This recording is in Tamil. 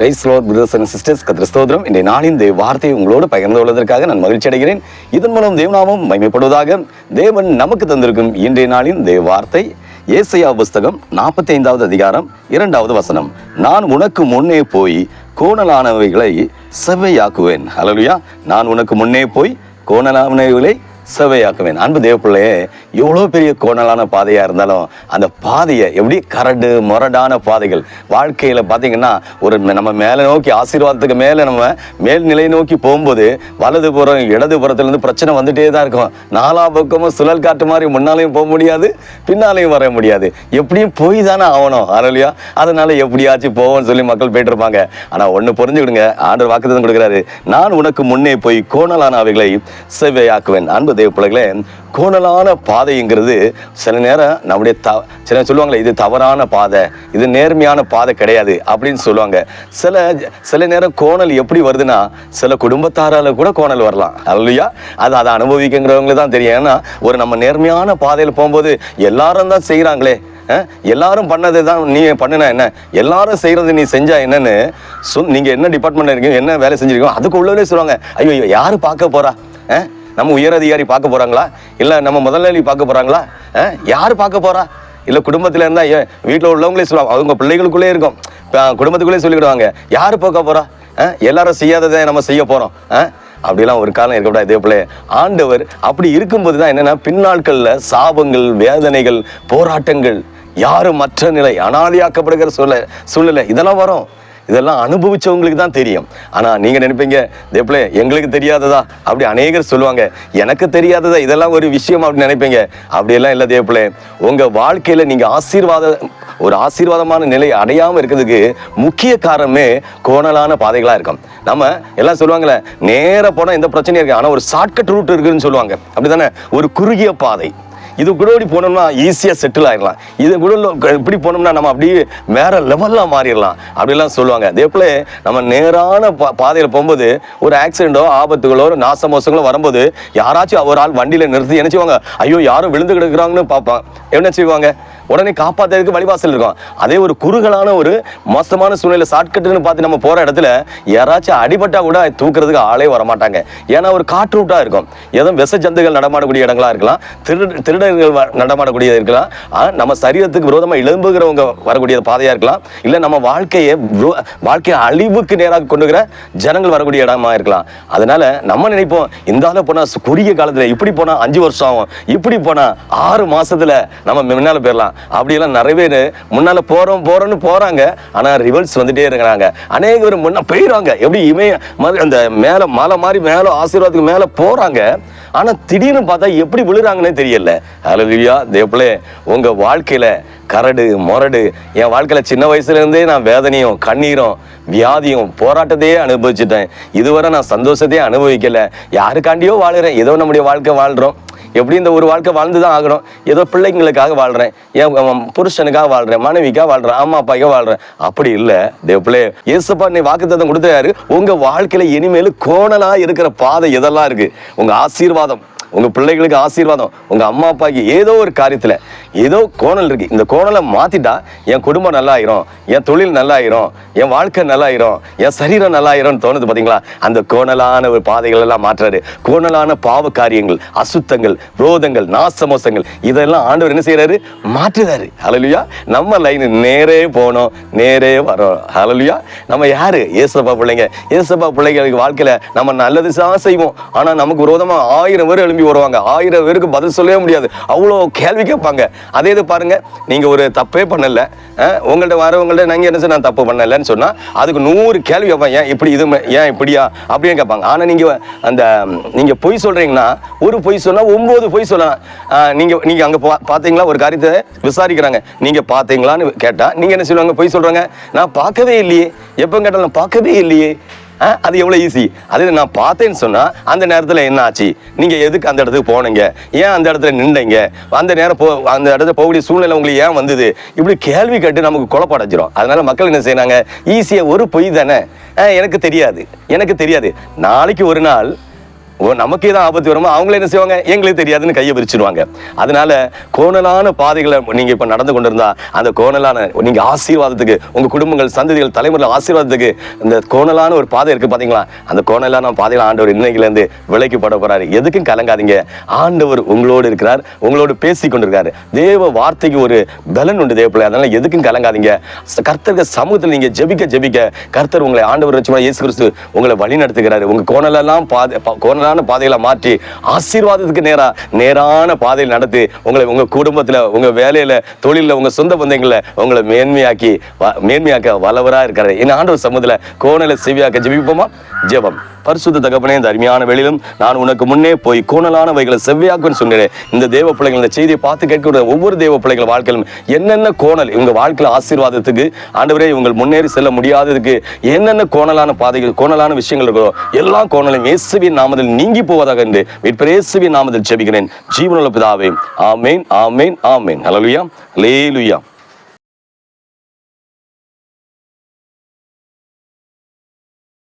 Praise lord brothers and sisters கத்திரஸ்தோத்திரம் இன்றைய நாளின் தேவ வார்த்தையை உங்களோடு பகிர்ந்து கொள்வதற்காக நான் மகிழ்ச்சி அடைகிறேன். இதன் மூலம் தேவநாமம் மகிமைப்படுவதாக தேவன் நமக்கு தந்திருக்கும் இன்றைய நாளின் தேவ வார்த்தை. ஏசையா புஸ்தகம் நாற்பத்தி ஐந்தாவது அதிகாரம் இரண்டாவது வசனம். நான் உனக்கு முன்னே போய் கோணலானவைகளை செவ்வையாக்குவேன். ஹலோயா நான் உனக்கு முன்னே போய் கோணலானவைகளை சேவையாக்குவேன். அன்பு தேவப்பிள்ளையே எவ்வளோ பெரிய கோணலான பாதையாக இருந்தாலும் அந்த பாதையை எப்படி கரடு முரடான பாதைகள் வாழ்க்கையில் பார்த்தீங்கன்னா ஒரு நம்ம மேலே நோக்கி ஆசீர்வாதத்துக்கு மேலே நம்ம மேல்நிலை நோக்கி போகும்போது வலது புறம் இடது புறத்துலேருந்து பிரச்சனை வந்துகிட்டே தான் இருக்கும். நாலா பக்கமும் சுழல் காட்டு மாதிரி முன்னாலையும் போக முடியாது பின்னாலையும் வர முடியாது. எப்படியும் போய் தானே ஆகணும் அரலியா அதனால எப்படியாச்சும் போவோம்னு சொல்லி மக்கள் போயிட்டு இருப்பாங்க ஆனால் ஒன்று புரிஞ்சுக்கிடுங்க. ஆண்டர் வாக்குதான் கொடுக்குறாரு. நான் உனக்கு முன்னே போய் கோணலான அவைகளை செவ்வையாக்குவேன் அன்பு தேவ பிள்ளைகளே கோணலான பாதைங்கிறது சில நேரம் நம்முடைய த சில சொல்லுவாங்களே இது தவறான பாதை இது நேர்மையான பாதை கிடையாது அப்படின்னு சொல்லுவாங்க. சில சில நேரம் கோணல் எப்படி வருதுன்னா சில குடும்பத்தாரால் கூட கோணல் வரலாம். அல்லையா? அது அதை அனுபவிக்கிறவங்களுக்கு தான் தெரியும். ஏன்னா ஒரு நம்ம நேர்மையான பாதையில் போகும்போது எல்லாரும் தான் செய்கிறாங்களே எல்லாரும் பண்ணதை தான் நீ பண்ணினா என்ன? எல்லாரும் செய்கிறது நீ செஞ்சா என்னன்னு சொல் நீங்கள் என்ன டிபார்ட்மெண்ட் இருக்கீங்க என்ன வேலை செஞ்சிருக்கீங்க அதுக்கு உள்ளவரே சொல்லுவாங்க. ஐயோ யார் பார்க்க போகிறா நம்ம உயர் அதிகாரி பார்க்க போகிறாங்களா இல்லை நம்ம முதலாளி பார்க்க போகிறாங்களா யார் பார்க்க போகிறா இல்லை குடும்பத்தில் இருந்தால் ஏன் உள்ளவங்களே சொல்லுவாங்க. அவங்க பிள்ளைகளுக்குள்ளே இருக்கும். ப- குடும்பத்துக்குள்ளே சொல்லிவிடுவாங்க யார் பார்க்க போகிறா எல்லாரும் செய்யாததை நம்ம செய்ய போகிறோம் அப்படிலாம் ஒரு காலம் இருக்கக்கூடாது. இதே போல ஆண்டவர் அப்படி இருக்கும்போது தான் என்னென்னா பின்னாட்களில் சாபங்கள் வேதனைகள் போராட்டங்கள் யாரும் மற்ற நிலை அனாதையாக்கப்படுகிற சூழ சூழ்நிலை இதெல்லாம் வரும். இதெல்லாம் அனுபவிச்சவங்களுக்கு தான் தெரியும். ஆனால் நீங்கள் நினைப்பீங்க தேப்ளே எங்களுக்கு தெரியாததா? அப்படி அநேகர் சொல்லுவாங்க. எனக்கு தெரியாததா? இதெல்லாம் ஒரு விஷயம் அப்படின்னு நினைப்பீங்க. அப்படியெல்லாம் இல்லை தேப்பிளே உங்கள் வாழ்க்கையில் நீங்கள் ஆசீர்வாத ஒரு ஆசீர்வாதமான நிலை அடையாமல் இருக்கிறதுக்கு முக்கிய காரணமே கோணலான பாதைகளாக இருக்கும். நம்ம எல்லாம் சொல்லுவாங்களே நேராக போனால் எந்த பிரச்சனையும் இருக்குது. ஆனால் ஒரு ஷார்ட்கட் ரூட் இருக்குதுன்னு சொல்லுவாங்க. அப்படி தானே ஒரு குறுகிய பாதை. இது கூட இப்படி போனோம்னா ஈஸியாக செட்டில் ஆயிடலாம் இது கூட இப்படி போனோம்னா நம்ம அப்படியே வேற லெவல்லாம் மாறிடலாம் அப்படிலாம் சொல்லுவாங்க. அதே போல நம்ம நேரான பா பாதையில் போகும்போது ஒரு ஆக்சிடென்ட்டோ ஆபத்துகளோ ஒரு நாசமோசங்களோ வரும்போது யாராச்சும் ஒரு ஆள் வண்டியில் நிறுத்தி என்ன செய்வாங்க? ஐயோ யாரும் விழுந்து கிடக்குறாங்கன்னு பார்ப்பான் என்ன செய்வாங்க? உடனே காப்பாற்றுறதுக்கு வழிவாசல் இருக்கும். அதே ஒரு குறுகலான ஒரு மோசமான சூழ்நிலை ஷார்ட்கட்டுன்னு பார்த்து நம்ம போகிற இடத்துல யாராச்சும் அடிபட்டால் கூட தூக்குறதுக்கு ஆளே வரமாட்டாங்க. ஏன்னா ஒரு காற்று இருக்கும். ஏதோ விஷ ஜந்துகள் நடமாடக்கூடிய இடங்களா இருக்கலாம். திருட திருடர்கள் நடமாடக்கூடியது இருக்கலாம். நம்ம சரீரத்துக்கு விரோதமாக எழும்புகிறவங்க வரக்கூடிய பாதையாக இருக்கலாம். இல்லை நம்ம வாழ்க்கையை வாழ்க்கையை அழிவுக்கு நேராக கொண்டுகிற ஜனங்கள் வரக்கூடிய இடமா இருக்கலாம். அதனால நம்ம நினைப்போம் இந்த ஆள போனா குறுகிய காலத்தில் இப்படி போனால் அஞ்சு வருஷம் ஆகும். இப்படி போனால் ஆறு மாசத்துல நம்ம முன்னால் போயிடலாம் அப்படியெல்லாம் நிறைய பேர் முன்னால போகிறோம் போகிறோம்னு போகிறாங்க ஆனால் ரிவல்ஸ் வந்துட்டே இருக்கிறாங்க. அநேக பேர் முன்னே போயிடுவாங்க. எப்படி இமய மாதிரி அந்த மேலே மலை மாதிரி மேலே ஆசீர்வாதத்துக்கு மேலே போகிறாங்க ஆனால் திடீர்னு பார்த்தா எப்படி விழுறாங்கன்னே தெரியல. அழகியா தேவப்பிள்ளை உங்கள் வாழ்க்கையில் கரடு முரடு என் வாழ்க்கையில் சின்ன வயசுலேருந்தே நான் வேதனையும் கண்ணீரும் வியாதியும் போராட்டத்தையே அனுபவிச்சுட்டேன். இதுவரை நான் சந்தோஷத்தையே அனுபவிக்கலை. யாருக்காண்டியோ வாழ்கிறேன் ஏதோ நம்முடைய வாழ்க்கை வாழ்கிறோம் எப்படி இந்த ஒரு வாழ்க்கை வாழ்ந்து தான் ஆகணும்? ஏதோ பிள்ளைங்களுக்காக வாழ்றேன். என் புருஷனுக்காக வாழ்றேன் மனைவிக்காக வாழ்றேன் அம்மா அப்பாக்காக வாழ்றேன். அப்படி இல்லை. தேவப்பிள்ளை இயேசுப்பா நீ வாக்குத்தத்தம் கொடுத்தாரு உங்க வாழ்க்கையில இனிமேல் கோணலா இருக்கிற பாதை இதெல்லாம் இருக்கு? உங்க ஆசீர்வாதம் உங்க பிள்ளைகளுக்கு ஆசீர்வாதம் உங்க அம்மா அப்பாக்கு ஏதோ ஒரு காரியத்துல ஏதோ கோணல் இருக்கு. இந்த கோணலை மாத்திட்டா என் குடும்பம் நல்லா ஆயிரும் என் தொழில் நல்லாயிரும் என் வாழ்க்கை நல்லாயிரும் என் சரீரம் நல்லாயிரும்னு தோணுது பார்த்தீங்களா அந்த கோணலான ஒரு பாதைகள் எல்லாம் மாற்றாரு கோணலான பாவ காரியங்கள் அசுத்தங்கள் ரோதங்கள் நாசமோசங்கள் இதெல்லாம் ஆண்டவர் என்ன செய்யறாரு மாற்றுறாரு. ஹalleluya நம்ம லைன் நேரே போனோம் நேரே வரோம். ஹalleluya நம்ம யாரு? ஏசப்பா பிள்ளைங்க. ஏசப்பா பிள்ளைங்களுக்கு வாழ்க்கையில நம்ம நல்லது தான் செய்வோம். ஆனா நமக்கு விரோதமா ஆயிரம் பேர் எழும்பி வருவாங்க. ஆயிரம் பேருக்கு பதில் சொல்லவே முடியாது. அவ்வளோ கேள்வி கேட்பாங்க. அதே இது பாருங்க நீங்க ஒரு தப்பே பண்ணல. உங்கள்கிட்ட வரவங்கள்ட்ட நாங்க என்ன நான் தப்பு பண்ணலைன்னு சொன்னா அதுக்கு நூறு கேள்வி வைப்பேன். ஏன் இப்படி இது ஏன் இப்படியா? அப்படின்னு கேட்பாங்க. ஆனா நீங்க அந்த நீங்க பொய் சொல்றீங்கன்னா ஒரு பொய் சொன்னா ஒன்பது பொய் சொல்லலாம். நீங்க நீங்க அங்க பா- பாத்தீங்களா? ஒரு காரியத்தை விசாரிக்கிறாங்க. நீங்க பாத்தீங்களான்னு கேட்டா நீங்க என்ன சொல்லுவாங்க? பொய் சொல்றாங்க. நான் பார்க்கவே இல்லையே. எப்போ கேட்டாலும் பார்க்கவே இல்லையே. அது எவ்வளோ ஈஸி அதே நான் பார்த்தேன்னு சொன்னால் அந்த நேரத்தில் என்ன ஆச்சு? நீங்கள் எதுக்கு அந்த இடத்துக்கு போனீங்க? ஏன் அந்த இடத்துல நின்றீங்க அந்த நேரம் போ அந்த இடத்துல போகக்கூடிய சூழ்நிலை உங்களுக்கு ஏன் வந்தது? இப்படி கேள்வி கேட்டு நமக்கு குழப்படைஞ்சிரும் அதனால் மக்கள் என்ன செய்யறாங்க ஈஸியாக ஒரு பொய் தானே? ஆ, எனக்கு தெரியாது. எனக்கு தெரியாது. நாளைக்கு ஒரு நாள் ஓ, நமக்கு தான் ஆபத்து வருமோ? அவங்களே என்ன செய்வாங்க? எங்களே தெரியாதுன்னு கையை விரிச்சிருவாங்க. அதனால கோணலான பாதைகளை நீங்க இப்ப நடந்து கொண்டிருந்தா அந்த கோணலான நீங்க ஆசீர்வாதத்துக்கு உங்க குடும்பங்கள் சந்ததிகள் தலைமுறை ஆசீர்வாதத்துக்கு இந்த கோணலான ஒரு பாதை இருக்கு பாத்தீங்களா? அந்த கோணலான பாதையில் ஆண்டவர் இன்னைக்குல இருந்து விலைக்கு பட போறாரு. எதுக்கும் கலங்காதீங்க. ஆண்டவர் உங்களோடு இருக்கிறார். உங்களோடு பேசி கொண்டிருக்காரு. தேவ வார்த்தைக்கு ஒரு பலன் உண்டு தேவப்பிள்ளை. அதனால எதுக்கும் கலங்காதீங்க. கர்த்தர்கள் கர்த்தருக்கு சமூகத்தில் நீங்க ஜெபிக்க ஜெபிக்க கர்த்தர் உங்களை ஆண்டவர் நிச்சயமா இயேசு கிறிஸ்து உங்களை வழி நடத்துகிறாரு உங்க கோணலெல்லாம் பாதை பா- நேரான பாதைகளை மாற்றி ஆசீர்வாதத்துக்கு நேரா நேரான பாதையில் நடத்தி உங்களை உங்க குடும்பத்துல உங்க வேலையில தொழில உங்க சொந்த பந்தங்கள்ல உங்களை மேன்மையாக்கி வ- மேன்மையாக்க வளவரா இருக்காரு என் ஆண்டவர் சமூகத்துல கோணலை செவியாக்க ஜெபிப்போமா? ஜெபம். பரிசுத்த தகப்பனே இந்த அருமையான வெளியிலும் நான் உனக்கு முன்னே போய் கோணலானவைகளை செவ்வையாக்குன்னு சொன்னேன். இந்த தேவ பிள்ளைகள் இந்த செய்தியை பார்த்து கேட்கிற ஒவ்வொரு தேவ பிள்ளைகள் வாழ்க்கையிலும் என்னென்ன கோணல் இவங்க வாழ்க்கையில் ஆசீர்வாதத்துக்கு ஆண்டவரே இவங்க முன்னேறி செல்ல முடியாததுக்கு என்னென்ன கோணலான பாதைகள் கோணலான விஷயங்கள் இருக்கோ எல்லா கோணலும் இயேசுவின் நாமத்தில் நீங்கி போவதாக என்று இயேசுவின் நாமத்தில் ஜெபிக்கிறேன். ஜீவனுள்ள பிதாவே ஆமேன் ஆமேன் ஆமேன். லே லேலுயா